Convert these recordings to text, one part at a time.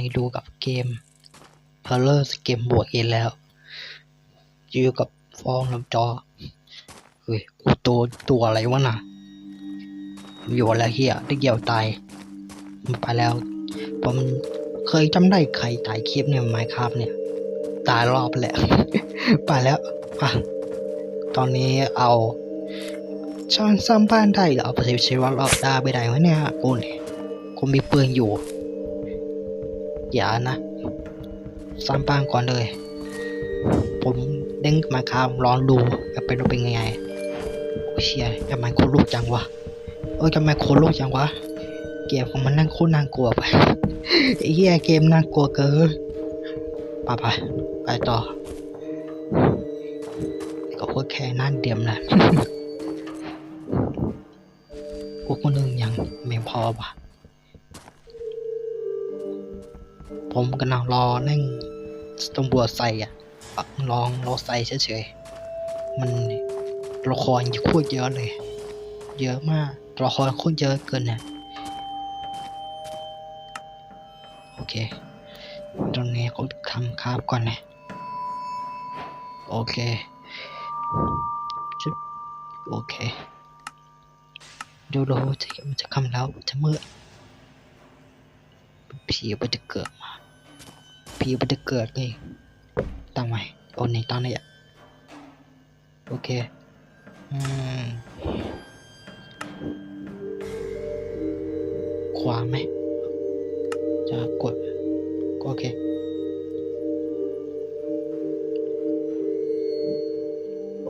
นดูกับเกม h o r r o r เกมบวกเอีกแล้ว อยู่กับฟองลำจอ เฮ้ยกูตัวตัวอะไรวะน่ะ อยู่แล้วเฮียได้เกี่ยวตาย มันไปแล้ว ผมเคยจำได้ใครถ่ายคลิปเนี่ยไมค์ครับเนี่ย ตายรอบแหละ ไปแล้วอะตอนนี้เอาช่างสร้างบ้านได้หรือเอาไปใช้ว่ารอบได้ไปได้วะเนี่ยกูเนี่ยกูมีปืนอยู่ อย่านะสร้างบ้านก่อนเลย ผมเด้งมาครับลองดูว่าเป็นเป็นยังไงเชียทำไมคนลุกจังวะเอ้ยทำไมคนลุกจังวะเกมของมันนั่งโคตรน่ากลัวไปไอ้เหี้ยเกมน่ากลัวเกินไปไปไปต่อก็พูดแค่นั่นเดียมนะพวกคนหนึ่งยังไม่พอปะ ผมกำลังรอนั่งตำรวจใส่อะอะลองรอใส่เฉยๆ มันละครโคตรเยอะเลย เยอะมากตัวละครโคตรเยอะเกินเนี่ยโอเค ตรงนี้ก็ทำคาบก่อนนะโอเคจุ๊บโอเคดูดูจะมันจะคำแล้วจะเมืดผีมันจะเกิดมา ผีมันจะเกิดเลยตั้งไว้โอ้นี่ตั้งนี่อะโอเคอืมขวาไหมจะกดก็โอเค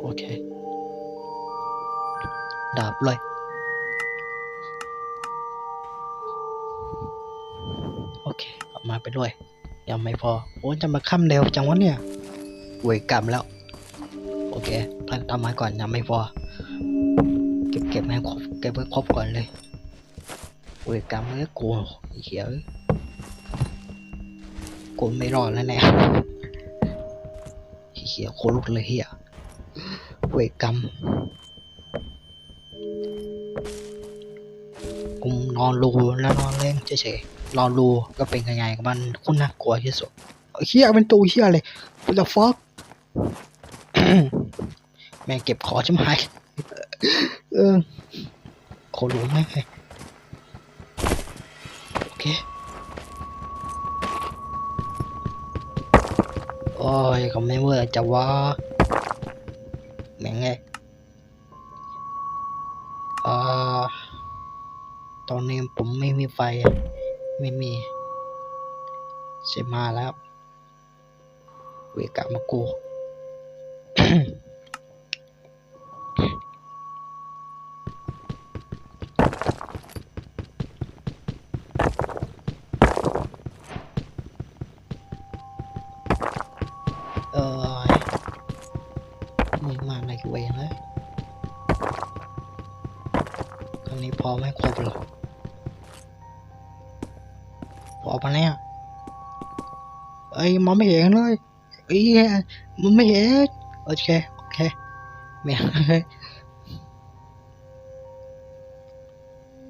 โอเคดับเลยโอเคออกมาไปด้วย ยังไม่พอ โอ้จะมาค่ำเร็วจังวะเนี่ยเวยกรรมแล้ว โอเคตั้งตามมาก่อนยังไม่พอ เก็บเก็บให้ครบเก็บไว้ครบก่อนเลยเวยกรรมเลยกูเหี้ยกูไม่รอดแล้วแน่เฮียโคตรลุกเลยเฮียเวรกรรมกูนอนรูแล้วนอนเล่นเฉยๆ นอนรูก็เป็นยังไงมันคุณน่ากลัวที่สุดเฮียเป็นตัวเฮียเลย what the fuck แม่งเก็บขอใช่ไหมเออโครู้ไหมโอเคโอ้ยก็ไม่เมื่อจะว่าแม่งไงอ่าตอนนี้ผมไม่มีไฟอะ ไม่มีเสียมาแล้วเวกะมากูเออมึงมาในเวรเลยตอนนี้พอไม่ครบหรอก พอปะเนี่ยเอ้ยมองไม่เห็นเลยเอ้ยมันไม่เห็นโอเคโอเคไม่เห็นเลย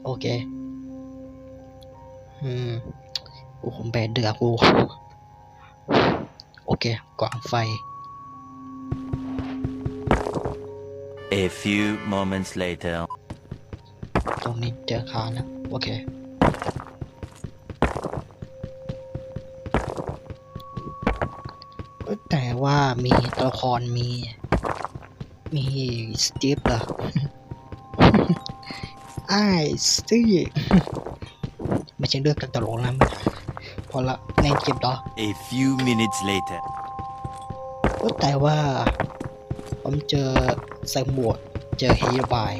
โอเคอืมโอ้ผมแบดเดือกกูโอเคกวางไฟ A few moments later. ตรงนี้เจอคาแล้วโอเค ว่ามีตัวละครมี มีสตีฟเหรอไอ้สตีฟไม่ใช่เรื่องกันตลกนะพอละในเก็บต่อ A few minutes later. แต่ว่าผมเจอใส่หมวกเจอเฮยบาย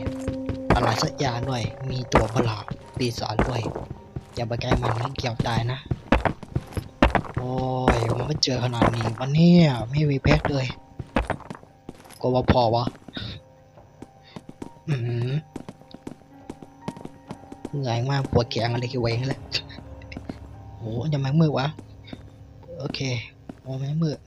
อะไรสักอย่างด้วยมีตัวประหลาดปีศาจด้วย อย่าไปใกล้มันนะเกี่ยวตายนะ โอ้ย มันไม่เจอขนาดนี้วันนี้ไม่มีเพชรเลยก็ว่าพอวะอืมเหนื่อยมากปวดแขนอะไรกี่เวงเลยโอ้ยังไม่มืดวะ โอเคโอ้ไม่มืด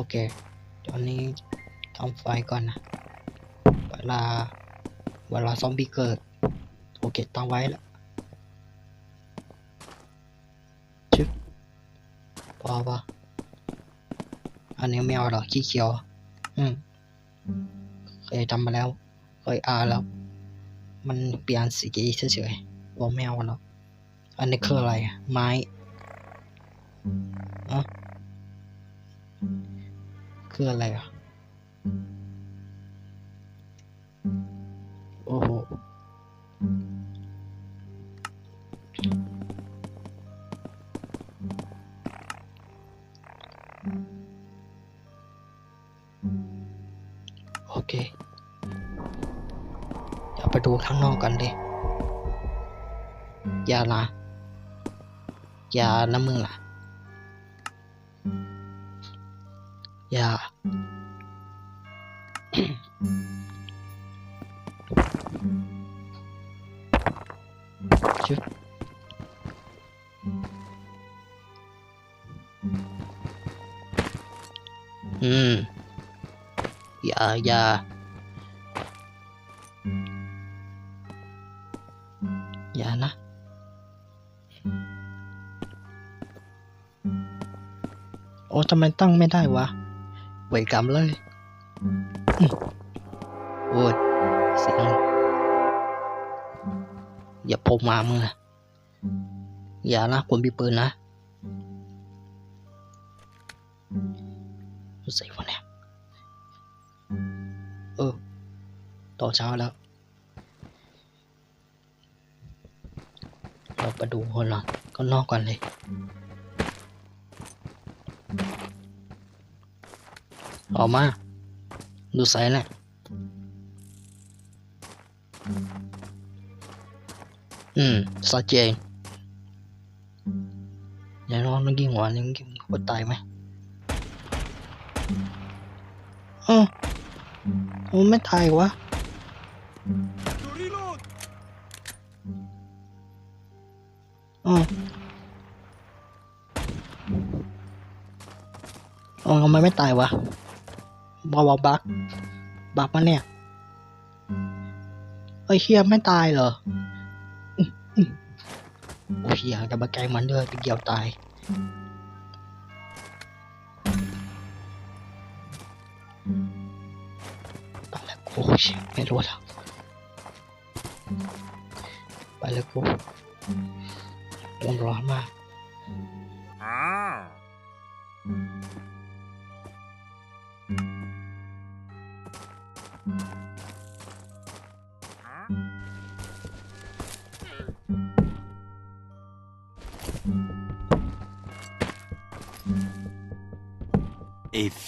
โอเค ตอนนี้ทำไฟก่อนนะ เวลา เวลาซอมบี้เกิด โอเคตั้งไว้แล้วชึบพอปะอันนี้ไม่เอาหรอกขี้เขียว อืมเคยทำมาแล้ว เคยอาแล้ว มันเปลี่ยนสีเฉยๆว่าไม่เอาหรอกอันนี้คืออะไรอะไม้อะ คืออะไรอะ โอ้โห โอเคอย่าไปดูข้างนอกกันดิอย่าละอย่านะมึงล่ะ ชึบอืม อย่าอย่าอย่านะโอ้ทำไมตั้งไม่ได้วะเวรกรรมเลย อย่าพกมามึงอะอย่านะคนมีปืนนะใส่วะเนี่ยเออต่อเช้าแล้ว เราไปดูคนละก็นอกกันเลยออกมา ดูไซส์แหละ อืมชัดเจนอย่านอนนึกยิงหัวนึกยิงหัวตายไหมอ้าวโอ้ไม่ตายวะอ๋ออ๋อทำไมไม่ตายวะบอบบักบักมาเนี่ยเฮ้ยเฮียไม่ตายเหรอ เฮียแต่มาแกล้งมันด้อไปเดียวตายไปแล้วกูชี่ยไม่รู้ละไปแล้วกูร้อนมาก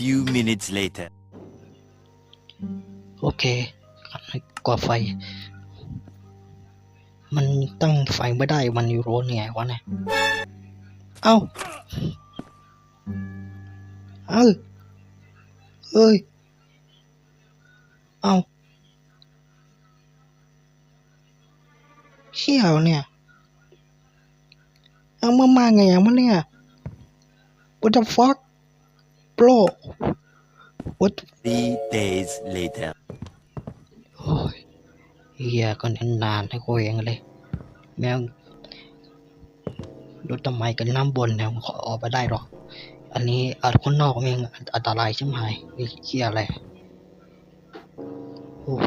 few minutes later. โอเคก่อไฟ มันตั้งไฟไม่ได้มันยู่ร้อนไงวะเนี่ย เอ้า เอ้าเอ้ย เอ้าเชี่ยวเนี่ย เอามามาไงอะมันเนี่ย What the fuck bro What Three days later. โอ้ยเฮียก็นานๆให้กูเองเลย แมวดูทำไมกันน้ำบนเนี่ยมันขอออกไปได้หรอกอันนี้อันคนนอกเองอันตรายใช่ไหมนี่เฮียอะไร โอ้โห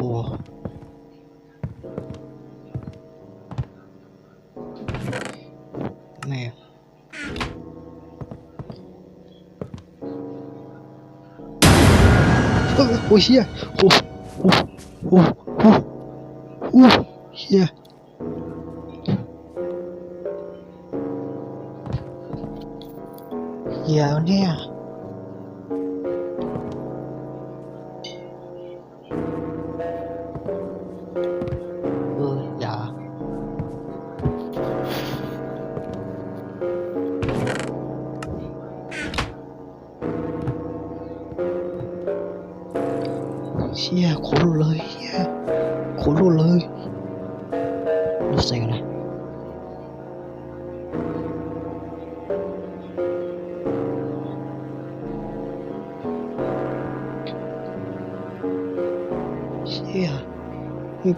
โอ้ยเฮียโอ้โอ้โอ้โอ้โอ้เฮีย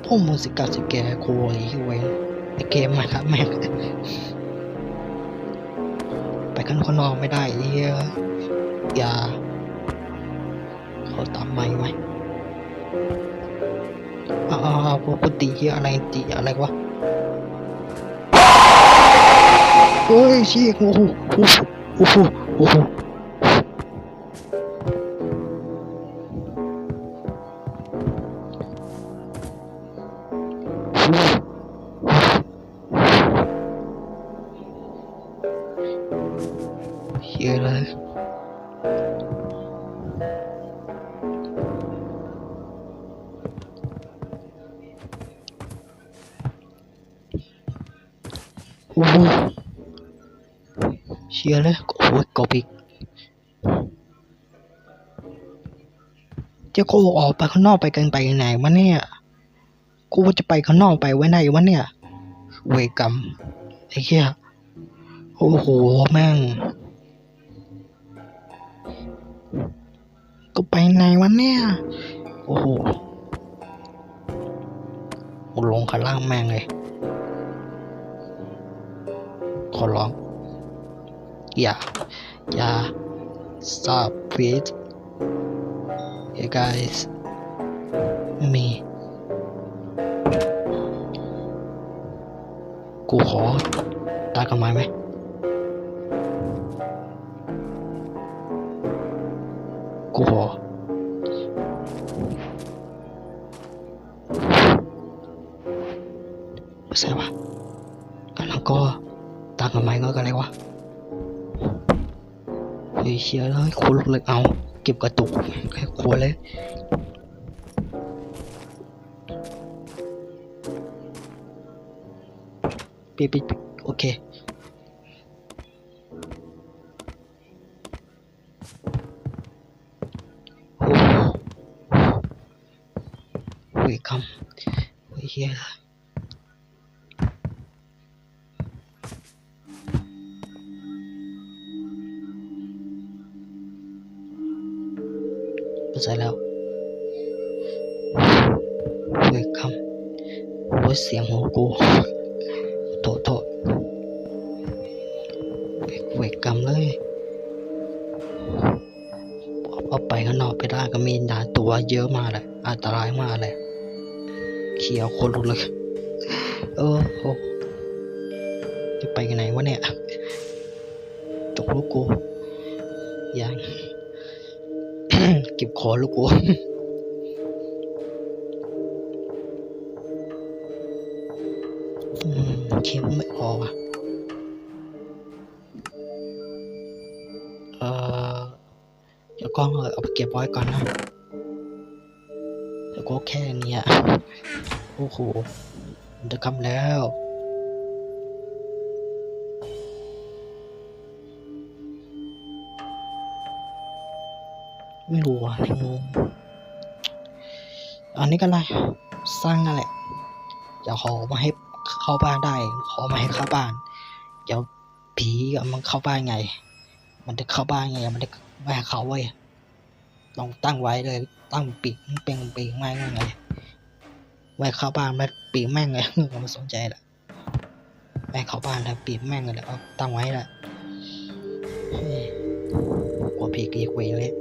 มีพวกมึงสิกาสิแกโคไอ้เวนไอเกมมาครับแม่ไปกันข้างนอกไม่ได้เหี้ยอย่าเขาตามไม่ไหมอ้าวอ้าอกูตีเหี้ยอะไรตีอะไรวะโอ้ยชี้โอ้โหโอ้โหโอ้โห โอ้โหเชียร์เลยโอ้โหกบอีกเจ้าโกออกไปข้างนอกไปกันไปไหนวะเนี่ยกูว่าจะไปข้างนอกไปไว้ไหนวะเนี่ย เวกรรมไอ้เหี้ยโอ้โหแม่งก็ไปไหนวะเนี่ย โอ้โหลงข้างล่างแม่งเลย ขอร้อง อย่า อย่า stop please hey guys me กูขอตากันไม้ไหม เฮ้ยเชียร์เลยคุณเลยเอาเก็บกระตุกให้ครัวเลยปิดปิดปิดโอเคโอ้โหเฮ้ยคำเฮ้ยเฮียละ เฮ้ยคำโอ้เสียงหัวกูโทษโทษเวกกรรมเลยเอาไปข้างนอกไปได้ก็มีด่าตัวเยอะมากเลยอันตรายมากเลยเขียวคนลุกเลยเออโอ้จะไปกันไหนวะเนี่ยจกลูกกูยังเก็บคอลูกกู อืมไม่ออกอะเออเดี๋ยวกล้องเอาไปเก็บไว้ก่อนนะเดี๋ยวก็แค่นี้โอ้โหจะคำแล้วไม่รู้อะงงอันนี้ก็ไร สร้างนั่นแหละเดี๋ยวขอมาให้ เข้าบ้านได้ ขอมาให้เข้าบ้าน เดี๋ยวผีมันเข้าบ้านไง มันจะเข้าบ้านไง มันจะไม่ให้เขาเว้ยลองตั้งไว้เลย ตั้งปีกเปลงปีกแม่งไงไว้เข้าบ้านไม่ปีกแม่งไงก็ไม่สนใจละไม่เข้าบ้านแล้วปีกแม่งเลยเอาตั้งไว้ละกลัวผีกีกเวรเลย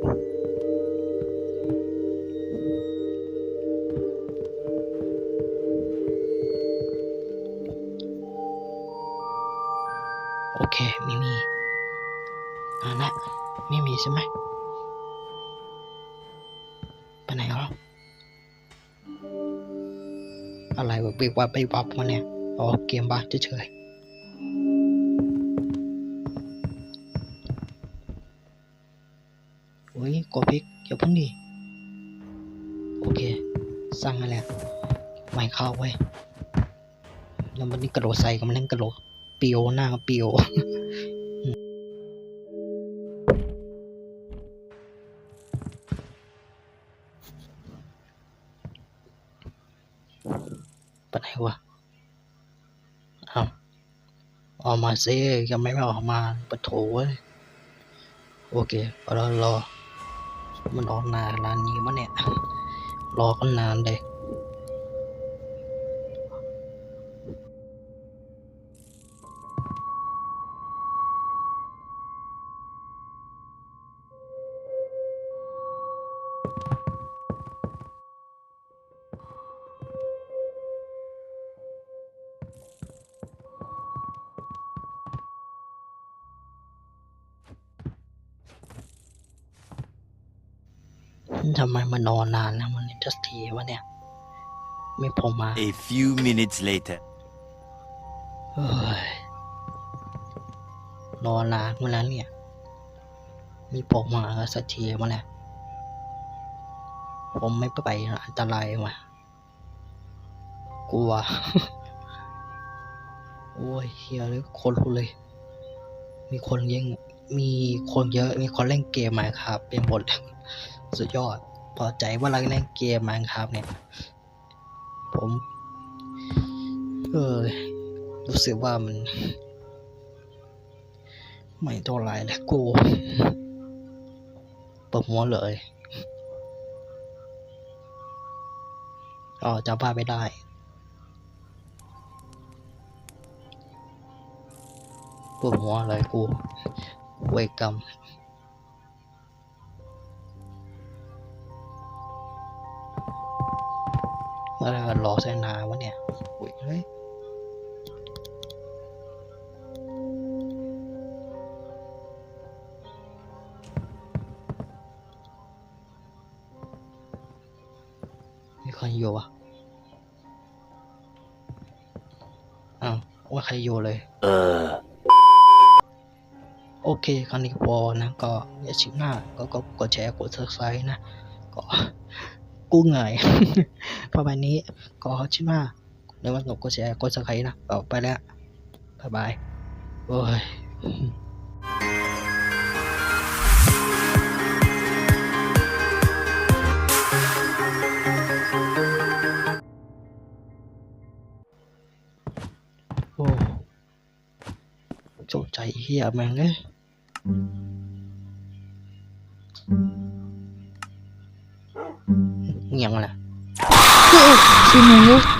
ไปไหนแล้วอะไรวะไปวับไปวับมาเนี่ย อ๋อ เกมบ้าเฉยๆโอ้ยกดพลิกอย่าเพิ่งดิ โอเคสั่งมาแล้วไม่เข้าเว้ยแล้วมันนี่กระโดดใส่กับมันนั่งกระโดดเปียวหน้าเปียว วะเอาออกมาซิยังไม่ออกมาปะโถเว้ยโอเครอรอมันออกนานร้านนี้มะเนี่ย รอกันนานเลย ทำไมมานอนนานนะมันจะทีวะเนี่ย ไม่พอมา A few minutes later. เฮ้ยนอนนานมาแล้วเนี่ย มีผมมาสักทีมาแล้วผมไม่ไปนะอันตรายว่ะกลัว โอ้ยเฮียเลยคนรู้เลย มีคนยังมีคนเยอะ มีคนเล่นเกมมาครับ เป็นหมด สุดยอด พอใจว่าเราเล่นเกมมาครับเนี่ย ผม เออ รู้สึกว่ามัน ไม่เท่าไรแล้วกูปิดหัวเลยอ๋อจำภาพไม่ได้ปวดหัวเลยกูเวกรรม รกันรอเสนาวะเนี่ยอุ้ยเฮ้ยมีคนอยู่อะอ้าวว่าใครอยู่เลย Uh. โอเคครั้งนี้พอนะ ก็อย่าชิมหน้า ก็ก็กดแชร์กด subscribe นะ ก็ กู้เหนื่อย ประมาณนี้ก็ชิมหน้าในวันกดแชร์กด subscribe นะก็ไปแล้วบ๊ายบายโอ้ยโอ้โจใจเฮียแม่งเอ้ย ชิมึ